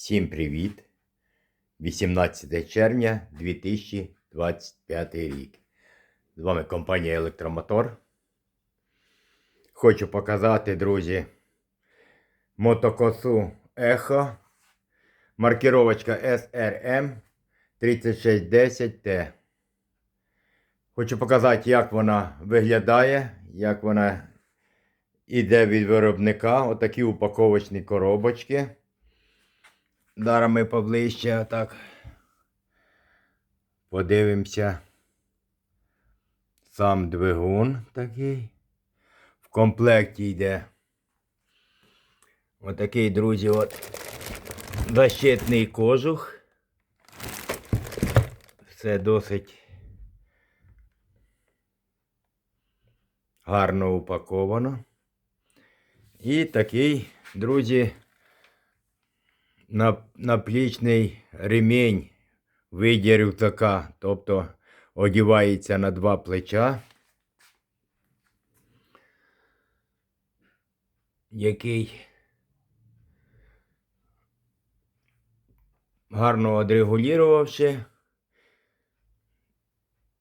Всім привіт! 18 червня 2025 рік. З вами компанія Електромотор. Хочу показати, друзі, мотокосу Ехо. Маркировочка SRM 3610T. Хочу показати, як вона виглядає, як вона іде від виробника. Отакі упаковочні коробочки. Зараз ми поближче отак. Подивимося. Сам двигун такий. В комплекті йде. Отакий, друзі, от защитний кожух. Все досить гарно упаковано. І такий, друзі, наплічний ремінь виді рюкзака, тобто одівається на два плеча, який гарно одрегулювавши,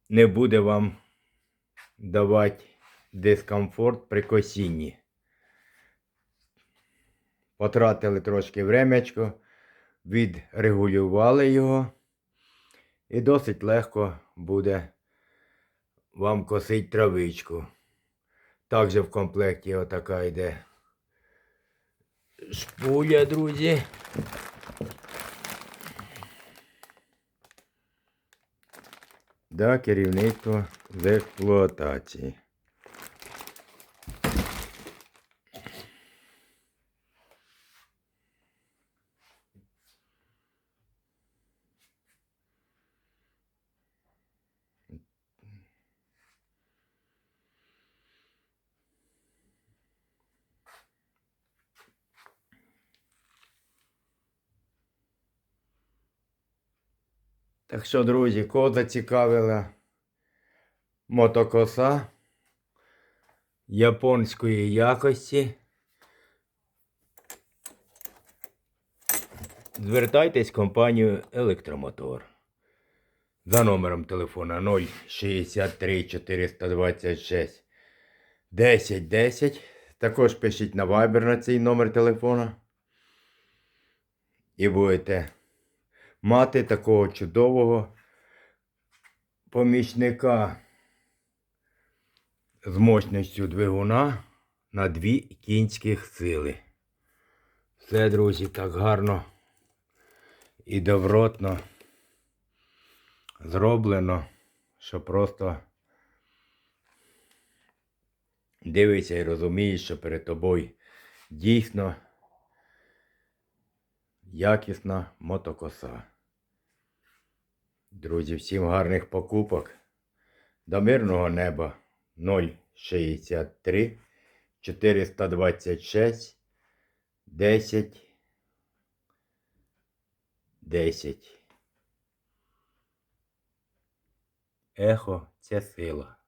не буде вам давати дискомфорт при косінні. Потратили трошки времечко, відрегулювали його. І досить легко буде вам косить травичку. Також в комплекті отака йде шпуля, друзі. Да, керівництво з експлуатації. Так що, друзі, кого зацікавила мотокоса японської якості. Звертайтесь в компанію Електромотор. За номером телефона 063 426 10 10. Також пишіть на Viber на цей номер телефона. І будете мати такого чудового помічника з мощністю двигуна на дві кінських сили. Все, друзі, так гарно і добротно зроблено, що просто дивишся і розумієш, що перед тобою дійсно якісна мотокоса. Друзі, всім гарних покупок. До мирного неба 063 426 10 10. Ехо це сила.